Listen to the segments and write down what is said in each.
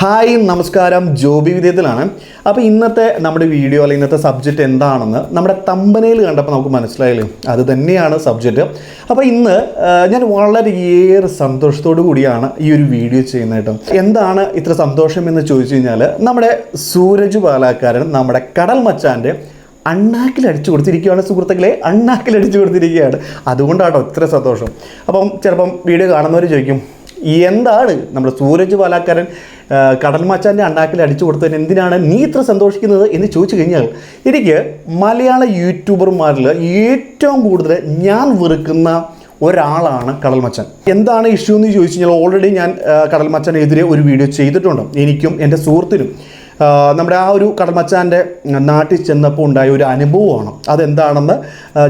Hi നമസ്കാരം. ജോബി വിദ്യത്തിലാണ്. അപ്പോൾ ഇന്നത്തെ നമ്മുടെ വീഡിയോ അല്ലെങ്കിൽ ഇന്നത്തെ സബ്ജക്റ്റ് എന്താണെന്ന് നമ്മുടെ തമ്പനയിൽ കണ്ടപ്പോൾ നമുക്ക് മനസ്സിലായില്ലേ? അത് തന്നെയാണ് സബ്ജക്റ്റ് അപ്പോൾ ഇന്ന് ഞാൻ വളരെയേറെ സന്തോഷത്തോടു കൂടിയാണ് ഈ ഒരു വീഡിയോ ചെയ്യുന്നത് കേട്ടോ. എന്താണ് ഇത്ര സന്തോഷം എന്ന് ചോദിച്ചു കഴിഞ്ഞാൽ നമ്മുടെ സൂരജ് പാലാക്കാരൻ നമ്മുടെ കടൽ മച്ചാന്റെ അണ്ണാക്കിൽ അടിച്ചു കൊടുത്തിരിക്കുകയാണ് സുഹൃത്തുക്കളെ. അണ്ണാക്കിൽ അടിച്ചു കൊടുത്തിരിക്കുകയാണ്. അതുകൊണ്ടാട്ടോ ഇത്ര സന്തോഷം. അപ്പം ചിലപ്പം വീഡിയോ കാണുന്നവർ ചോദിക്കും എന്താണ് നമ്മുടെ സൂരജ് പാലാക്കാരൻ കടൽ മച്ചാന്റെ അണ്ടാക്കിൽ അടിച്ചു കൊടുത്തതിന് എന്തിനാണ് നീ ഇത്ര സന്തോഷിക്കുന്നത് എന്ന് ചോദിച്ചു കഴിഞ്ഞാൽ എനിക്ക് മലയാള യൂട്യൂബർമാരിൽ ഏറ്റവും കൂടുതൽ ഞാൻ വെറുക്കുന്ന ഒരാളാണ് കടൽ മച്ചൻ. എന്താണ് ഇഷ്യൂ എന്ന് ചോദിച്ചു കഴിഞ്ഞാൽ ഓൾറെഡി ഞാൻ കടൽ മച്ചനെതിരെ ഒരു വീഡിയോ ചെയ്തിട്ടുണ്ട്. എനിക്കും എന്റെ സുഹൃത്തിനും നമ്മുടെ ആ ഒരു കടമച്ചാന്റെ നാട്ടിൽ ചെന്നപ്പോൾ ഉണ്ടായ ഒരു അനുഭവമാണ്. അതെന്താണെന്ന്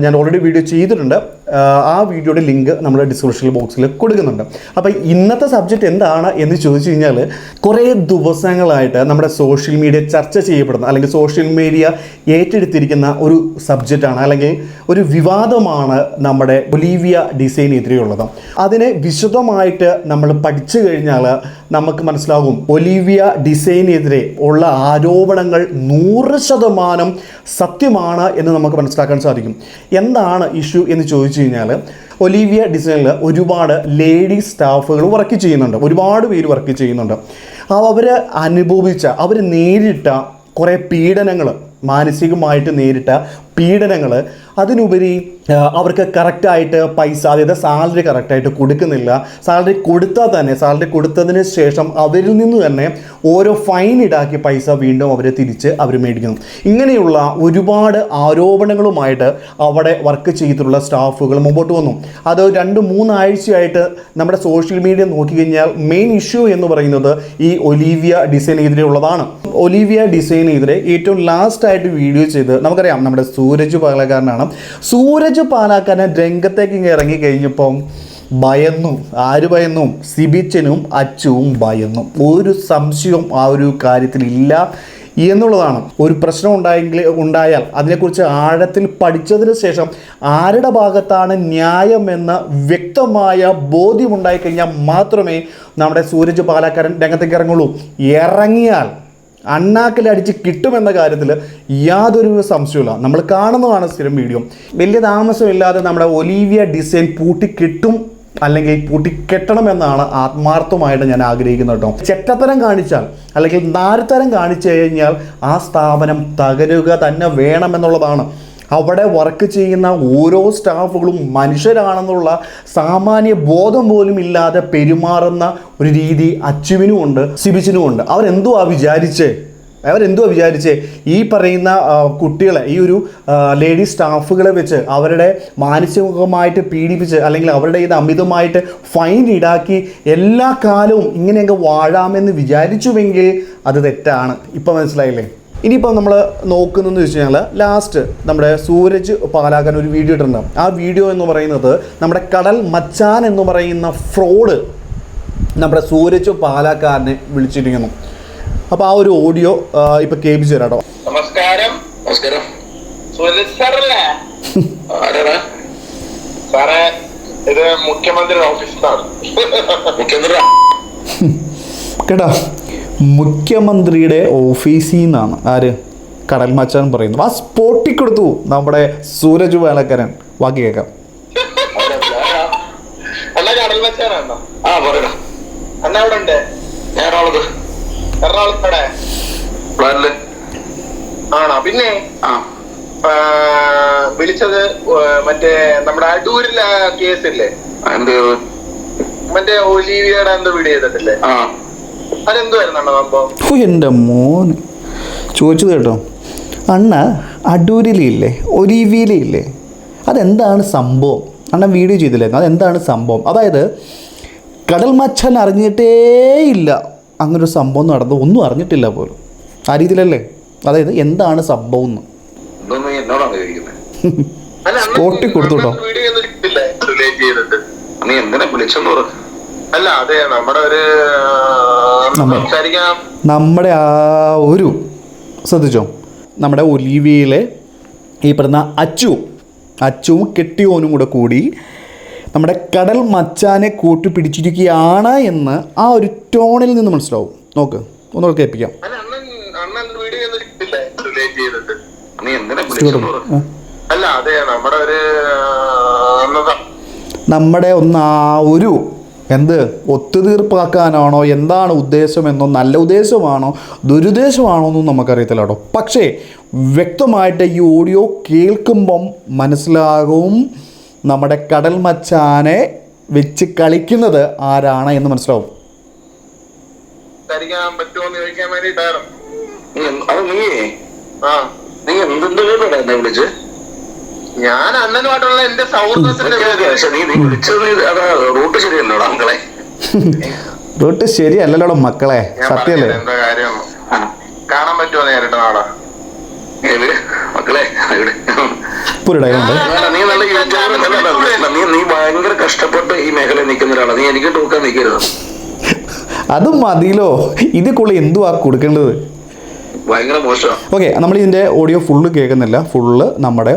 ഞാൻ ഓൾറെഡി വീഡിയോ ചെയ്തിട്ടുണ്ട്. ആ, വീഡിയോയുടെ ലിങ്ക് നമ്മുടെ ഡിസ്ക്രിപ്ഷൻ ബോക്സിൽ കൊടുക്കുന്നുണ്ട്. അപ്പോൾ ഇന്നത്തെ സബ്ജക്റ്റ് എന്താണ് എന്ന് ചോദിച്ചു കഴിഞ്ഞാൽ കുറേ ദിവസങ്ങളായിട്ട് നമ്മുടെ സോഷ്യൽ മീഡിയ ചർച്ച ചെയ്യപ്പെടുന്ന അല്ലെങ്കിൽ സോഷ്യൽ മീഡിയ ഏറ്റെടുത്തിരിക്കുന്ന ഒരു സബ്ജക്റ്റാണ് അല്ലെങ്കിൽ ഒരു വിവാദമാണ് നമ്മുടെ ഒലീവിയ ഡിസൈനെതിരെയുള്ളത്. അതിനെ വിശദമായിട്ട് നമ്മൾ പഠിച്ചു കഴിഞ്ഞാൽ നമുക്ക് മനസ്സിലാകും ഒലീവിയ ഡിസൈനെതിരെ ഉള്ള ആരോപണങ്ങൾ നൂറ് ശതമാനം സത്യമാണ് എന്ന് നമുക്ക് മനസ്സിലാക്കാൻ സാധിക്കും. എന്താണ് ഇഷ്യൂ എന്ന് ചോദിച്ചു കഴിഞ്ഞാൽ ഒലീവിയ ഡിസൈനിൽ ഒരുപാട് ലേഡി സ്റ്റാഫുകൾ വർക്ക് ചെയ്യുന്നുണ്ട്. ഒരുപാട് പേര് വർക്ക് ചെയ്യുന്നുണ്ട്. അവർ അനുഭവിച്ച അവർ നേരിട്ട കുറേ പീഡനങ്ങൾ മാനസികമായിട്ട് നേരിട്ട പീഡനങ്ങൾ അതിനുപരി അവർക്ക് കറക്റ്റായിട്ട് പൈസ അതായത് സാലറി കറക്റ്റായിട്ട് കൊടുക്കുന്നില്ല. സാലറി കൊടുത്താൽ തന്നെ സാലറി കൊടുത്തതിന് ശേഷം അവരിൽ നിന്ന് തന്നെ ഓരോ ഫൈൻ ഈടാക്കി പൈസ വീണ്ടും അവരെ തിരിച്ച് അവർ മേടിക്കുന്നു. ഇങ്ങനെയുള്ള ഒരുപാട് ആരോപണങ്ങളുമായിട്ട് അവിടെ വർക്ക് ചെയ്തിട്ടുള്ള സ്റ്റാഫുകൾ മുമ്പോട്ട് വന്നു. അത് രണ്ട് മൂന്നാഴ്ചയായിട്ട് നമ്മുടെ സോഷ്യൽ മീഡിയ നോക്കിക്കഴിഞ്ഞാൽ മെയിൻ ഇഷ്യൂ എന്ന് പറയുന്നത് ഈ ഒലീവിയ ഡിസൈനെതിരെ ഉള്ളതാണ്. ഒലീവിയ ഡിസൈൻ ഡിസൈനെതിരെ ഏറ്റവും ലാസ്റ്റായിട്ട് വീഡിയോ ചെയ്ത് നമുക്കറിയാം നമ്മുടെ സൂരജ് പാലക്കാരനാണ്. സൂരജ് പാലാക്കാരൻ രംഗത്തേക്ക് ഇറങ്ങി കഴിഞ്ഞപ്പം ഭയന്നു ആര് ഭയന്നു? സിബിച്ചനും അച്ചുവും ഭയന്നു. ഒരു സംശയവും ആ ഒരു കാര്യത്തിൽ ഇല്ല എന്നുള്ളതാണ്. ഒരു പ്രശ്നം ഉണ്ടായെങ്കിൽ ഉണ്ടായാൽ അതിനെക്കുറിച്ച് ആഴത്തിൽ പഠിച്ചതിന് ശേഷം ആരുടെ ഭാഗത്താണ് ന്യായമെന്ന വ്യക്തമായ ബോധ്യമുണ്ടായിക്കഴിഞ്ഞാൽ മാത്രമേ നമ്മുടെ സൂരജ് പാലക്കാരൻ രംഗത്തേക്ക് ഇറങ്ങുള്ളൂ. ഇറങ്ങിയാൽ അണ്ണാക്കിലടിച്ച് കിട്ടുമെന്ന കാര്യത്തിൽ യാതൊരു സംശയമില്ല നമ്മൾ കാണുന്നതാണ് സ്ഥിരം വീഡിയോ വലിയ താമസമില്ലാതെ നമ്മുടെ ഒലീവിയ ഡിസൈൻ പൂട്ടി കിട്ടും അല്ലെങ്കിൽ പൂട്ടിക്കെട്ടണമെന്നാണ് ആത്മാർത്ഥമായിട്ട് ഞാൻ ആഗ്രഹിക്കുന്നത് കേട്ടോ. ചെറ്റത്തരം കാണിച്ചാൽ അല്ലെങ്കിൽ നാരത്തരം കാണിച്ചു കഴിഞ്ഞാൽ ആ സ്ഥാപനം തകരുക തന്നെ വേണമെന്നുള്ളതാണ് അവിടെ വർക്ക് ചെയ്യുന്ന ഓരോ സ്റ്റാഫുകളും മനുഷ്യരാണെന്നുള്ള സാമാന്യ ബോധം പോലും ഇല്ലാതെ പെരുമാറുന്ന ഒരു രീതി അച്ചുവിനും ഉണ്ട് സിബിച്ചിനും ഉണ്ട്. അവരെന്തുവാ വിചാരിച്ചേ? അവരെന്തുവാ വിചാരിച്ചേ? ഈ പറയുന്ന കുട്ടികളെ ഈ ഒരു ലേഡി സ്റ്റാഫുകളെ വെച്ച് അവരുടെ മാനസികമായിട്ട് പീഡിപ്പിച്ച് അല്ലെങ്കിൽ അവരുടെ ഇത് അമിതമായിട്ട് ഫൈൻ ഈടാക്കി എല്ലാ കാലവും ഇങ്ങനെയൊക്കെ വാഴാമെന്ന് വിചാരിച്ചുവെങ്കിൽ അത് തെറ്റാണ്. ഇപ്പം മനസ്സിലായില്ലേ? ഇനിയിപ്പോൾ നമ്മൾ നോക്കുന്നതെന്ന് വെച്ച് കഴിഞ്ഞാൽ ലാസ്റ്റ് നമ്മുടെ സൂരജ് പാലാക്കാൻ ഒരു വീഡിയോ ഇട്ടിട്ടുണ്ട്. ആ വീഡിയോ എന്ന് പറയുന്നത് നമ്മുടെ കടൽ മച്ചാൻ എന്ന് പറയുന്ന ഫ്രോഡ് നമ്മുടെ സൂരജ് പാലാക്കാരനെ വിളിച്ചിരിക്കുന്നു. അപ്പോൾ ആ ഒരു ഓഡിയോ ഇപ്പൊ കേൾപ്പിച്ചു തരാം കേട്ടോ. നമസ്കാരം. സാറേ ഇത് മുഖ്യമന്ത്രിയുടെ ഓഫീസിലാണ് മുഖ്യമന്ത്രി കേട്ടോ. മുഖ്യമന്ത്രിയുടെ ഓഫീസിൽ നിന്നാണ്. ആര്? കടൽ മച്ചാൻ പറയുന്നത്. ആ സ്പോട്ടിൽ കൊടുത്തു. നമ്മുടെ സൂരജ് വേലക്കരൻ വാക്കി കേൾക്കാം. ആണോ? പിന്നെ വിളിച്ചത് മറ്റേ നമ്മുടെ അടൂരിലെ കേസില്ലേ? മറ്റേ ഒലീവിയുടെ എന്തോ വീട് ചെയ്തിട്ടില്ലേ? ഓ എന്റെ മോന്. ചോദിച്ചത് കേട്ടോ. അണ്ണ അടൂരിലില്ലേ ഒലിവിയിലില്ലേ അതെന്താണ് സംഭവം? അണ്ണ വീഡിയോ ചെയ്തില്ലായിരുന്നു. അതെന്താണ് സംഭവം? അതായത് കടൽ മച്ചാൻ അറിഞ്ഞിട്ടേ ഇല്ല അങ്ങനൊരു സംഭവം നടന്നു. ഒന്നും അറിഞ്ഞിട്ടില്ല പോലും. ആ രീതിയിലല്ലേ? അതായത് എന്താണ് സംഭവം എന്ന്. സ്പോട്ടിൽ കൊടുത്തു കേട്ടോ. നീ എന്തിനാ വിളിച്ചെന്ന് പറ അല്ല അതെ നമ്മുടെ ഒരു ആ, നമ്മ- നമ്മുടെ ആ ഒരു ശ്രദ്ധിച്ചോ? നമ്മുടെ ഒലീവിയയിലെ ഈ പറഞ്ഞ അച്ചു അച്ചുവും കെട്ടിയോനും കൂടെ കൂടി നമ്മുടെ കടൽ മച്ചാനെ കൂട്ടി പിടിച്ചിരിക്കുകയാണ് എന്ന് ആ ഒരു ടോണിൽ നിന്ന് മനസ്സിലാവും. നോക്ക് ഒന്നുകൂടെ കേൾപ്പിക്കാം. അല്ല അണ്ണൻ അണ്ണൻ വീഡിയോ ഒന്നും ഇട്ടില്ലേ റിലേറ്റ് ചെയ്തിട്ട്. നീ എന്തിനാ വിളിച്ചെന്ന് അല്ല അതെ നമ്മുടെ ഒരു ആ, അന്നത്തെ നമ്മുടെ ഒന്ന് ആ ഒരു എന്ത്? ഒത്തുതീർപ്പാക്കാനാണോ? എന്താണ് ഉദ്ദേശമെന്നോ? നല്ല ഉദ്ദേശമാണോ? ദുരുദ്ദേശമാണോ എന്നും നമുക്കറിയത്തില്ല കേട്ടോ പക്ഷേ വ്യക്തമായിട്ട് ഈ ഓഡിയോ കേൾക്കുമ്പം മനസ്സിലാകും നമ്മുടെ കടൽ മച്ചാനെ വെച്ച് കളിക്കുന്നത് ആരാണ് എന്ന് മനസ്സിലാവും. നീ എന്ത്- അത് നീയേ? ആ. നീ എന്തിന്റെ വിളിച്ച്? ഞാൻ അണ്ണനുമായിട്ടുള്ള എന്റെ സൗഹൃദത്തിന്റെ റൂട്ട് ശരിയല്ലോ മക്കളെ. റൂട്ട് ശരിയല്ലല്ലോടാ മക്കളെ സത്യല്ലേ? എന്താ കാര്യം? കാണാൻ പറ്റുമോ നേരിട്ട് നാളെ? മക്കളെ നീ നല്ല നീ നീ ഭയങ്കര കഷ്ടപ്പെട്ട് ഈ മേഖലയിൽ നിൽക്കുന്ന ഒരാളാണ് നീ എനിക്ക് ടൂക്കാൻ നിൽക്കരുത്. അത് മതിയിലോ ഇതിക്കുള്ള എന്തുവാ കൊടുക്കേണ്ടത്? ഭയങ്കര മോശമാണ് ഓക്കെ നമ്മൾ ഇതിന്റെ ഓഡിയോ ഫുള്ള് കേൾക്കുന്നില്ല. ഫുള്ള് നമ്മുടെ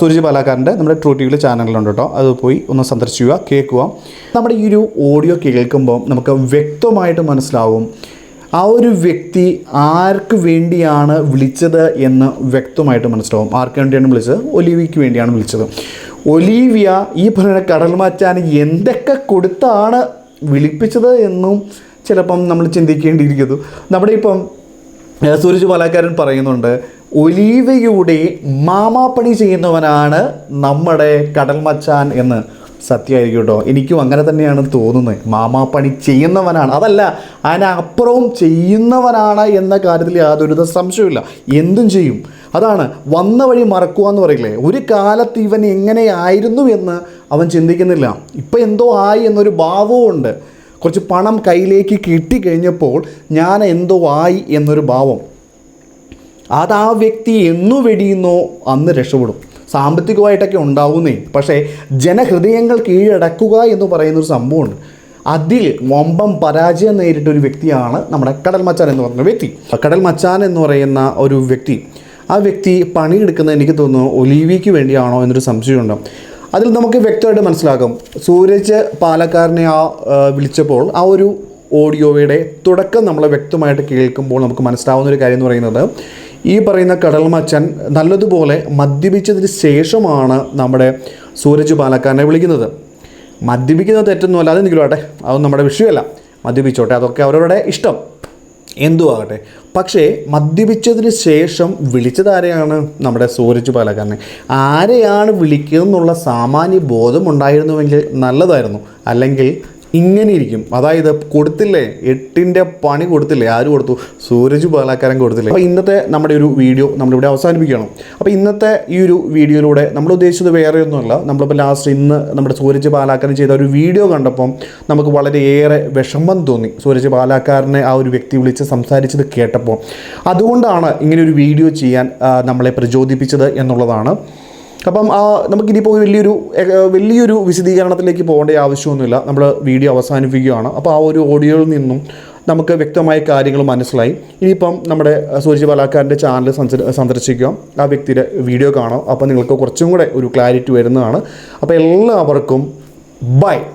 സൂരജ് പാലാക്കാരന്റെ നമ്മുടെ ട്രൂ ടി വിയിലെ ചാനലിലുണ്ട് കേട്ടോ. അത് പോയി ഒന്ന് സന്ദർശിക്കുക കേൾക്കുക. നമ്മുടെ ഈ ഒരു ഓഡിയോ കേൾക്കുമ്പോൾ നമുക്ക് വ്യക്തമായിട്ട് മനസ്സിലാവും ആ ഒരു വ്യക്തി ആർക്ക് വേണ്ടിയാണ് വിളിച്ചത് എന്ന് വ്യക്തമായിട്ട് മനസ്സിലാവും. ആർക്ക് വേണ്ടിയാണ് വിളിച്ചത്? ഒലിവിക്ക് വേണ്ടിയാണ് വിളിച്ചത്. ഒലീവിയ ഈ പറയുന്ന കടൽ മാറ്റാൻ എന്തൊക്കെ കൊടുത്താണ് വിളിപ്പിച്ചത് എന്നും ചിലപ്പം നമ്മൾ ചിന്തിക്കേണ്ടിയിരിക്കുന്നു. നമ്മുടെ ഇപ്പം സൂരജ് പാലാക്കാരൻ പറയുന്നുണ്ട് ഒലീവയുടെ മാമാപ്പണി ചെയ്യുന്നവനാണ് നമ്മുടെ കടൽ മച്ചാൻ എന്ന് സത്യമായിരിക്കും കേട്ടോ. എനിക്കും അങ്ങനെ തന്നെയാണ് തോന്നുന്നത്. മാമാപ്പണി ചെയ്യുന്നവനാണ്. അതല്ല അതിനപ്പുറവും ചെയ്യുന്നവനാണ് എന്ന കാര്യത്തിൽ യാതൊരു സംശയമില്ല എന്തും ചെയ്യും. അതാണ് വന്ന വഴി മറക്കുക എന്ന് പറയില്ലേ? ഒരു കാലത്ത് ഇവൻ എങ്ങനെയായിരുന്നു എന്ന് അവൻ ചിന്തിക്കുന്നില്ല. ഇപ്പം എന്തോ ആയി എന്നൊരു ഭാവവും ഉണ്ട്. കുറച്ച് പണം കയ്യിലേക്ക് കിട്ടിക്കഴിഞ്ഞപ്പോൾ ഞാൻ എന്തോ ആയി എന്നൊരു ഭാവം. അത് ആ വ്യക്തി എന്നു വെടിയുന്നോ അന്ന് രക്ഷപ്പെടും. സാമ്പത്തികമായിട്ടൊക്കെ ഉണ്ടാവുന്നേ. പക്ഷേ ജനഹൃദയങ്ങൾ കീഴടക്കുക എന്ന് പറയുന്നൊരു സംഭവമുണ്ട്. അതിൽ വമ്പം പരാജയം നേരിട്ട ഒരു വ്യക്തിയാണ് നമ്മുടെ കടൽ മച്ചാൻ എന്ന് പറയുന്ന വ്യക്തി. കടൽ മച്ചാൻ എന്ന് പറയുന്ന ഒരു വ്യക്തി. ആ വ്യക്തി പണിയെടുക്കുന്നത് എനിക്ക് തോന്നുന്നു ഒലീവിക്ക് വേണ്ടിയാണോ എന്നൊരു സംശയമുണ്ട്. അതിൽ നമുക്ക് വ്യക്തമായിട്ട് മനസ്സിലാക്കും. സൂരജ് പാലക്കാരനെ ആ വിളിച്ചപ്പോൾ ആ ഒരു ഓഡിയോയുടെ തുടക്കം നമ്മളെ വ്യക്തമായിട്ട് കേൾക്കുമ്പോൾ നമുക്ക് മനസ്സിലാവുന്ന ഒരു കാര്യം എന്ന് പറയുന്നത് ഈ പറയുന്ന കടൽമച്ചൻ നല്ലതുപോലെ മദ്യപിച്ചതിന് ശേഷമാണ് നമ്മുടെ സൂരജ് പാലക്കാരനെ വിളിക്കുന്നത്. മദ്യപിക്കുന്നത് തെറ്റൊന്നുമല്ല അത് നിൽക്കലോട്ടെ അതൊന്നും നമ്മുടെ വിഷയമല്ല. മദ്യപിച്ചോട്ടെ അതൊക്കെ അവരവരുടെ ഇഷ്ടം. എന്തു ആകട്ടെ പക്ഷേ മദ്യപിച്ചതിന് ശേഷം വിളിച്ചത് ആരെയാണ്? നമ്മുടെ സൂരജ് പാലക്കാരനെ. ആരെയാണ് വിളിക്കുന്നതെന്നുള്ള സാമാന്യ ബോധം ഉണ്ടായിരുന്നുവെങ്കിൽ നല്ലതായിരുന്നു. അല്ലെങ്കിൽ ഇങ്ങനെ ഇരിക്കും അതായത് കൊടുത്തില്ലേ? എട്ടിന്റെ പണി കൊടുത്തില്ലേ? ആര് കൊടുത്തു? സൂരജ് ബാലാക്കാരൻ കൊടുത്തില്ലേ? അപ്പോൾ ഇന്നത്തെ നമ്മുടെ ഒരു വീഡിയോ നമ്മളിവിടെ അവസാനിപ്പിക്കണം അപ്പോൾ ഇന്നത്തെ ഈ ഒരു വീഡിയോയിലൂടെ നമ്മൾ ഉദ്ദേശിച്ചത് വേറെ ഒന്നുമല്ല നമ്മളിപ്പോൾ ലാസ്റ്റ് ഇന്ന് നമ്മുടെ സൂരജ് ബാലാക്കാരൻ ചെയ്ത ഒരു വീഡിയോ കണ്ടപ്പം നമുക്ക് വളരെയേറെ വിഷമം തോന്നി. സൂരജ് ബാലാക്കാരനെ ആ ഒരു വ്യക്തി വിളിച്ച് സംസാരിച്ചത് കേട്ടപ്പോൾ. അതുകൊണ്ടാണ് ഇങ്ങനെ ഒരു വീഡിയോ ചെയ്യാൻ നമ്മളെ പ്രചോദിപ്പിച്ചത് എന്നുള്ളതാണ്. അപ്പം ആ നമുക്കിനിയിപ്പോൾ വലിയൊരു വലിയൊരു വിശദീകരണത്തിലേക്ക് പോകേണ്ട ആവശ്യമൊന്നുമില്ല. നമ്മൾ വീഡിയോ അവസാനിപ്പിക്കുകയാണ്. അപ്പോൾ ആ ഒരു ഓഡിയോയിൽ നിന്നും നമുക്ക് വ്യക്തമായ കാര്യങ്ങൾ മനസ്സിലായി. ഇനിയിപ്പം നമ്മുടെ സൂര്യ ബലാക്കാരന്റെ ചാനൽ സന്ദർശിക്കുക ആ വ്യക്തിയുടെ വീഡിയോ കാണാം. അപ്പോൾ നിങ്ങൾക്ക് കുറച്ചും കൂടെ ഒരു ക്ലാരിറ്റി വരുന്നതാണ്. അപ്പോൾ എല്ലാവർക്കും ബൈ.